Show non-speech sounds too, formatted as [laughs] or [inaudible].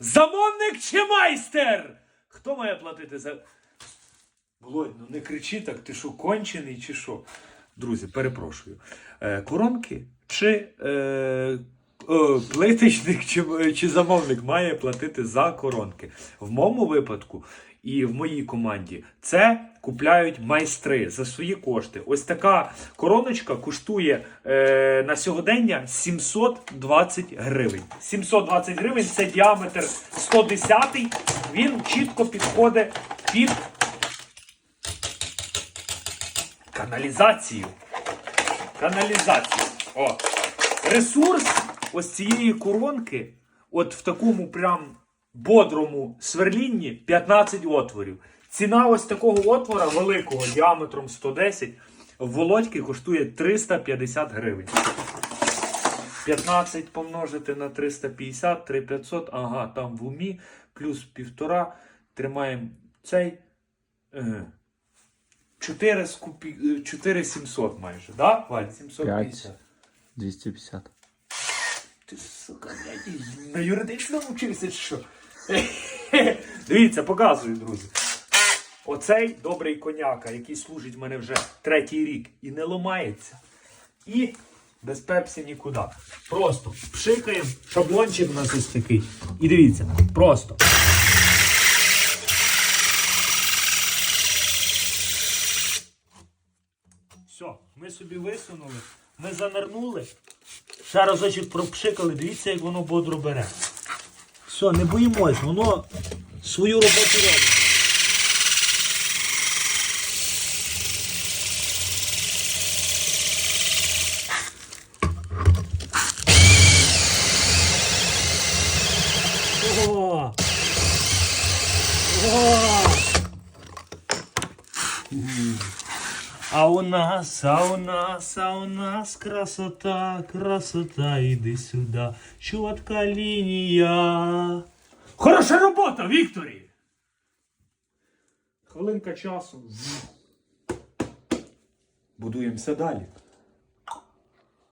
Замовник чи майстер? Хто має платити за. Володь, ну не кричи так, ти що, кончений чи що? Друзі, перепрошую. Е, коронки чи е, е, плитичник, чи, чи замовник має платити за коронки? В моєму випадку і в моїй команді це купляють майстри за свої кошти. Ось така короночка коштує е, на сьогодення 720 гривень. 720 гривень це діаметр 110. Він чітко підходить під каналізацію. Каналізацію. О. Ресурс ось цієї коронки, от в такому прям бодрому сверлінні 15 отворів. Ціна ось такого отвора великого діаметром 110 в Володьки коштує 350 гривень. 15 помножити на 350, 3500, ага, там в умі, плюс півтора. Тримаємо цей. Е, 4 скупі, 4700 майже, да, Валь? 750. 250. Ти, сука, блядь, на юридичному вчився чи що? [laughs] Дивіться, показую, друзі. Оцей добрий коняка, який служить в мене вже третій рік і не ламається. І без пепсі нікуди. Просто пшикаємо, шаблончик у нас ось такий. І дивіться, просто. Все, ми собі висунули, ми занирнули, ще разочок пропшикали, дивіться, як воно бодро бере. Все, не боїмось, воно свою роботу робить. О! О! А у нас, а у нас, а у нас красота, красота, іди сюди. Чотка лінія. Хороша робота, Вікторі! Хвилинка часу. Будуємося далі.